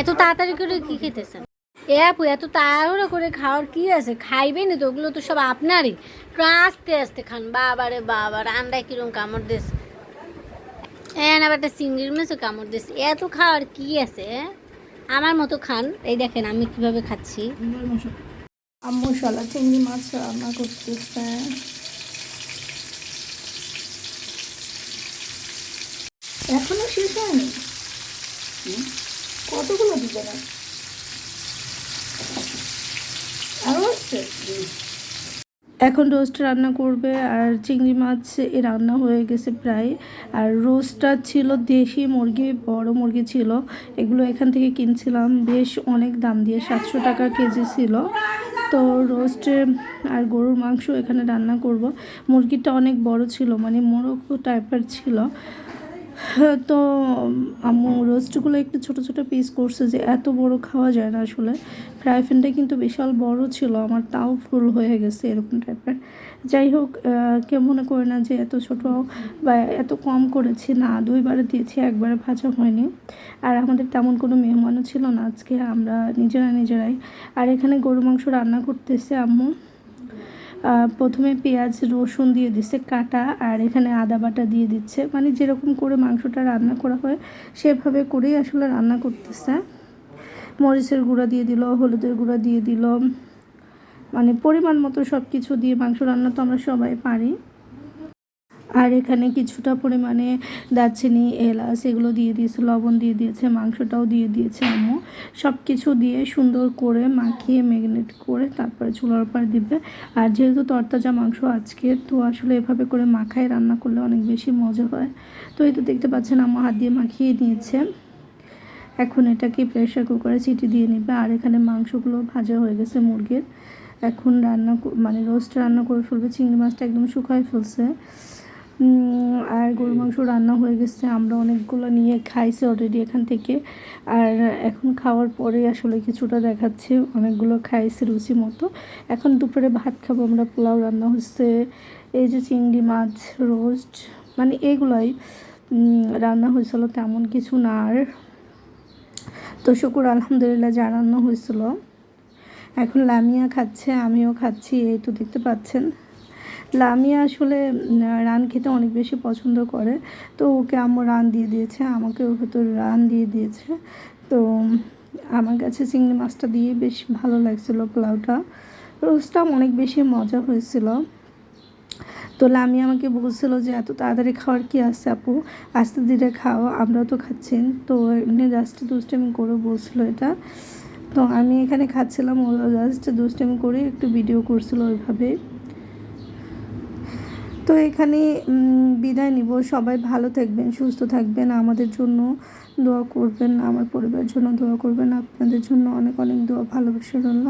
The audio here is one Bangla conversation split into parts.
এত তাড়াতাড়ি করে কি খেতেছেন? এ আপু, এত তাড়াহুড়ো করে খাওয়ার কি আছে? খাইবেন তো, ওগুলো তো সব আপনারই। আস্তে আস্তে খান। বাবারে বাবা রান্নায় কিরম কামড় দিস। হ্যাঁ আবার একটা চিংড়ির মাছও কামড় দিস। এত খাওয়ার কি আছে? আমার মতো খান। এই দেখেন, আমি কীভাবে খাচ্ছি। আম্মু চিংড়ি মাছ রান্না করতেছে। এখনও শেষ হয়নি? কতগুলো দিবে না? এখন রোস্ট রান্না করবে আর চিংড়ি মাছ এ রান্না হয়ে গেছে প্রায়। আর রোস্টটা ছিল দেশি মুরগি, বড় মুরগি ছিল। এগুলো এখান থেকে কিনছিলাম। বেশ অনেক দাম দিয়ে, সাতশো টাকা কেজি ছিল। তো রোস্টে আর গরুর মাংস এখানে রান্না করব। মুরগিটা অনেক বড় ছিল মানে মোরগ টাইপের ছিল। তো আম্মু রোস্টগুলো একটু ছোট ছোট পিস করছে যে এত বড় খাওয়া যায় না আসলে। ফ্রাই প্যানটা কিন্তু বিশাল বড় ছিল আমার তাও ফুল হয়ে গেছে এরকম টাইপের যাই হোক কেউ মনে করে না যে এত ছোট বা এত কম করেছি। না দুইবারে দিয়েছি একবারে ভাজা হয়নি। আর আমাদের তেমন কোনো মেহমানও ছিল না আজকে আমরা নিজেরা নিজেরাই। আর এখানে গরু মাংস রান্না করতেছে আম্মু। প্রথমে পেঁয়াজ, রসুন দিয়ে দিচ্ছে, কাটা আর এখানে আদা বাটা দিয়ে দিচ্ছে। মানে যেরকম করে মাংসটা রান্না করা হয়, সেভাবে করেই আসলে রান্না করতেছে। মরিচের গুঁড়া দিয়ে দিল, হলুদের গুঁড়া দিয়ে দিল। মানে পরিমাণ মতো সব কিছু দিয়ে মাংস রান্না তো আমরা সবাই পারি। আর এখানে কিছুটা পরিমাণে দারচিনি, এলাচ এগুলো দিয়ে দিয়েছে, লবণ দিয়ে দিয়েছে, মাংসটাও দিয়ে দিয়েছে আম্মু। সব কিছু দিয়ে সুন্দর করে মাখিয়ে ম্যাগনেট করে তারপরে চুলার উপর দিবে। আর যেহেতু তরতাজা মাংস আজকে, তো আসলে এভাবে করে মাখায় রান্না করলে অনেক বেশি মজা হয়। তো এই তো দেখতে পাচ্ছেন আম্মু হাত দিয়ে মাখিয়ে নিয়েছে। এখন এটাকে প্রেশার কুকারে সিটি দিয়ে নেবে। আর এখানে মাংসগুলো ভাজা হয়ে গেছে মুরগির। এখন রান্না মানে রোস্ট রান্না করে ফেলবে। চিংড়ি মাছটা একদম শুকায় ফেলছে। আর গরু মাংস রান্না হয়ে গেছে। আমরা অনেকগুলো নিয়ে খাইছি অলরেডি এখান থেকে। আর এখন খাওয়ার পরে আসলে কিছুটা দেখাচ্ছে। অনেকগুলো খাইছি রুচি মতো। এখন দুপুরে ভাত খাব, আমরা পোলাও রান্না হচ্ছে। এই যে চিংড়ি মাছ, রোস্ট মানে এগুলোই রান্না হয়েছিল, তেমন কিছু না। আর তো শুকুর, আলহামদুলিল্লাহ যা রান্না হয়েছিল। এখন লামিয়া খাচ্ছে, আমিও খাচ্ছি, এই তো দেখতে পাচ্ছেন। লামিয়া আসলে রান খেতে অনেক বেশি পছন্দ করে। তো ওকে আম্মু রান দিয়ে দিয়েছে আমাকেও হয়তো রান দিয়ে দিয়েছে। তো আমার কাছে চিংড়ি মাছটা দিয়ে বেশ ভালো লাগছিল পোলাওটা। রোস্টটা অনেক বেশি মজা হয়েছিল। তো লামি আমাকে বলছিল যে, এত তাড়াতাড়ি খাওয়ার কি আছে আপু? আস্তে ধীরে খাও আমরা তো খাচ্ছেন তো এমনি জাস্ট দুষ্টামি করে বলছিল এটা। তো আমি এখানে খাচ্ছিলাম ও জাস্ট দুষ্টামি করে একটু ভিডিও করছিল ওইভাবে তো এখানে বিদায় নিব। সবাই ভালো থাকবেন, সুস্থ থাকবেন। আমাদের জন্য দোয়া করবেন, আমার পরিবারের জন্য দোয়া করবেন। আপনাদের জন্য অনেক অনেক দোয়া ভালোবাসা রইল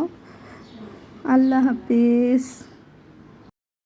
আল্লাহ হাফেজ।